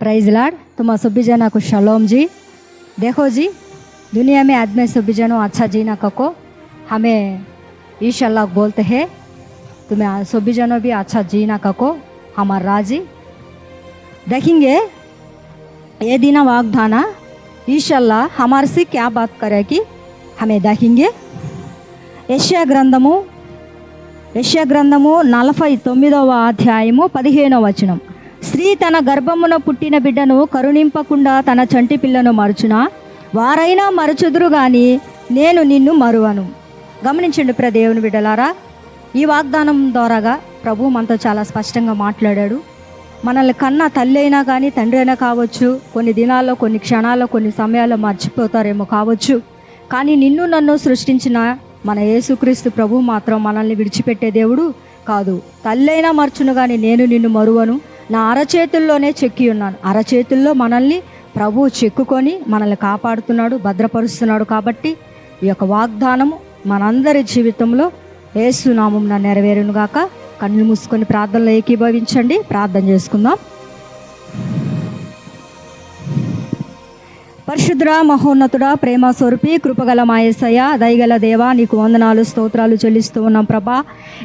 Prize लाड तुम सभी जना को शलोम जी देखो जी दुनिया में आदमी सभी जनों अच्छा जीना कको हमें ईशाला बोलते हैं तुम्हें सभी जनों भी अच्छा जीना कको हमारा राजी देखेंगे ये दिन वागदाना ईशाला हमारे से क्या बात करेगी हमें देखेंगे యెషయా గ్రంథము యెషయా గ్రంథము నలభై తొమ్మిదవ అధ్యాయము పదిహేనవ వచనం స్త్రీ తన గర్భమున పుట్టిన బిడ్డను కరుణింపకుండా తన చంటి పిల్లను మరుచున? వారైనా మరచుదురు గాని నేను నిన్ను మరువను. గమనించండి ప్ర దేవుని బిడ్డలారా ఈ వాగ్దానం ద్వారాగా ప్రభు మనతో చాలా స్పష్టంగా మాట్లాడాడు. మనల్ని కన్న తల్లి అయినా కానీ తండ్రి అయినా కావచ్చు కొన్ని దినాల్లో కొన్ని క్షణాల్లో కొన్ని సమయాల్లో మర్చిపోతారేమో కావచ్చు. కానీ నిన్ను నన్ను సృష్టించిన మన యేసుక్రీస్తు ప్రభు మాత్రం మనల్ని విడిచిపెట్టే దేవుడు కాదు. తల్లైనా మర్చును కానీ నేను నిన్ను మరువను. నా అరచేతుల్లోనే చెక్కి ఉన్నాను. అరచేతుల్లో మనల్ని ప్రభు చెక్కుకొని మనల్ని కాపాడుతున్నాడు భద్రపరుస్తున్నాడు కాబట్టి ఈ యొక్క వాగ్దానము మనందరి జీవితంలో ఏసునామం నెరవేరును గాక కళ్ళు మూసుకొని ప్రార్థనలో ఏకీభవించండి. ప్రార్థన చేసుకుందాం. పరిశుద్ర మహోన్నతుడ ప్రేమ స్వరూపి కృపగల మాయసయ్య దయగల దేవా నీకు వందనాలు స్తోత్రాలు చెల్లిస్తూ ఉన్నాం ప్రభా.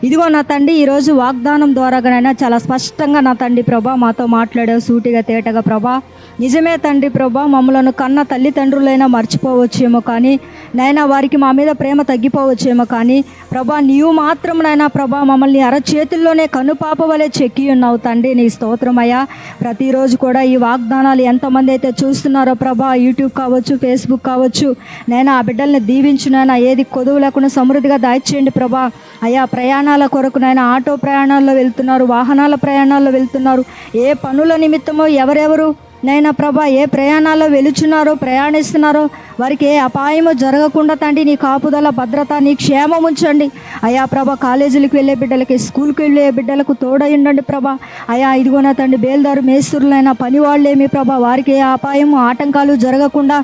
ఇదిగో నా తండ్రి ఈరోజు వాగ్దానం ద్వారాగానైనా చాలా స్పష్టంగా నా తండ్రి ప్రభా మాతో మాట్లాడావు సూటిగా తేటగా ప్రభా. నిజమే తండ్రి ప్రభా మమ్మలను కన్న తల్లిదండ్రులైనా మర్చిపోవచ్చేమో కానీ నైనా వారికి మా మీద ప్రేమ తగ్గిపోవచ్చేమో కానీ ప్రభా నీవు మాత్రం నైనా ప్రభా మమ్మల్ని అరచేతుల్లోనే కనుపాప వలె చెక్కి ఉన్నావు తండ్రి. నీ స్తోత్రమయ్యా ప్రతిరోజు కూడా ఈ వాగ్దానాలు ఎంతమంది అయితే చూస్తున్నారో ప్రభా యూట్యూబ్ కావచ్చు ఫేస్బుక్ కావచ్చు నేను ఆ బిడ్డల్ని దీవించునైనా ఏది కొదువు లేకుండా సమృద్ధిగా దాయిచేయండి ప్రభా. అయ్యా ప్రయాణాల కొరకునైనా ఆటో ప్రయాణాల్లో వెళ్తున్నారు వాహనాల ప్రయాణాల్లో వెళ్తున్నారు. ఏ పనుల నిమిత్తమో ఎవరెవరు నైనా ప్రభా ఏ ప్రయాణాల్లో వెలుచున్నారో ప్రయాణిస్తున్నారో వారికి ఏ అపాయము జరగకుండా తండ్రి నీ కాపుదల భద్రత నీ క్షేమం ఉంచండి. అయా ప్రభా కాలేజీలకు వెళ్ళే బిడ్డలకి స్కూల్కి వెళ్ళే బిడ్డలకు తోడయిండండి ప్రభా. అయా ఇదిగోనా తండ్రి బేల్దారు మేస్తురులైన పని వాళ్ళేమి ప్రభా వారికి ఏ అపాయము ఆటంకాలు జరగకుండా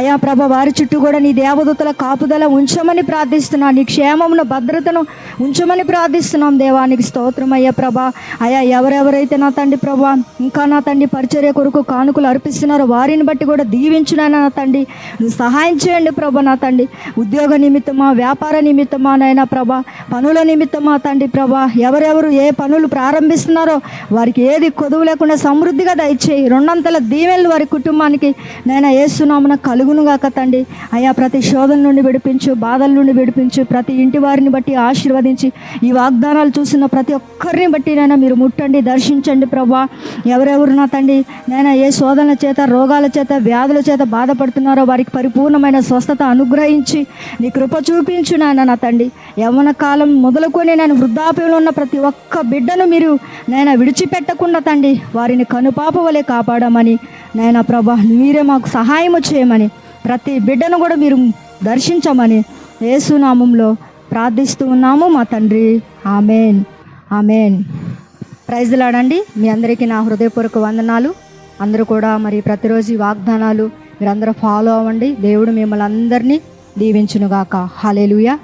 అయా ప్రభ వారి చుట్టూ కూడా నీ దేవదూతల కాపుదల ఉంచమని ప్రార్థిస్తున్నా. నీ క్షేమమును భద్రతను ఉంచమని ప్రార్థిస్తున్నాం దేవానికి స్తోత్రం అయ్యా ప్రభా. అయా ఎవరెవరైతే నా తండ్రి ప్రభా ఇంకా నా తండ్రి పరిచర్య కొరకు కానుకలు అర్పిస్తున్నారో వారిని బట్టి కూడా దీవించునైనా నా తండ్రి. సహాయం చేయండి ప్రభా నా తండ్రి. ఉద్యోగ నిమిత్తమా వ్యాపార నిమిత్తమా నైనా ప్రభా పనుల నిమిత్తమా తండ్రి ప్రభా ఎవరెవరు ఏ పనులు ప్రారంభిస్తున్నారో వారికి ఏది కొదువు లేకుండా సమృద్ధిగా దయచేయి. రెండంతల దీవెళ్ళు వారి కుటుంబానికి నైనా ఏసునామన కలుగును గాక తండ్రి. అయ్యా ప్రతి శోధన నుండి విడిపించు బాధల నుండి విడిపించు ప్రతి ఇంటి వారిని బట్టి ఆశీర్వదించి ఈ వాగ్దానాలు చూసిన ప్రతి ఒక్కరిని బట్టి నైనా మీరు ముట్టండి దర్శించండి ప్రభా. ఎవరెవరు నా తండ్రి నైనా ఏ శోధనల చేత రోగాల చేత వ్యాధుల చేత బాధపడుతున్నారో వారికి పరిపూర్ణమైన స్వస్థత అనుగ్రహించి నీ కృప చూపించు నాయన నా తండ్రి. యవ్వన కాలం మొదలుకొని నేను వృద్ధాప్యంలో ఉన్న ప్రతి ఒక్క బిడ్డను మీరు నేను విడిచిపెట్టకుండా తండ్రి వారిని కనుపాప వలె కాపాడమని నాయన ప్రభా మీరే మాకు సహాయం చేయమని ప్రతి బిడ్డను కూడా మీరు దర్శించమని యేసునామంలో ప్రార్థిస్తూ ఉన్నాము మా తండ్రి. ఆమెన్. ఆమెన్. ప్రైజ్లాడండి మీ అందరికీ నా హృదయపూర్వక వందనాలు. అందరూ కూడా మరి ప్రతిరోజు వాగ్దానాలు మీరందరూ ఫాలో అవ్వండి. దేవుడు మిమ్మల్ని అందరినీ దీవించునుగాక. హాలేలుయా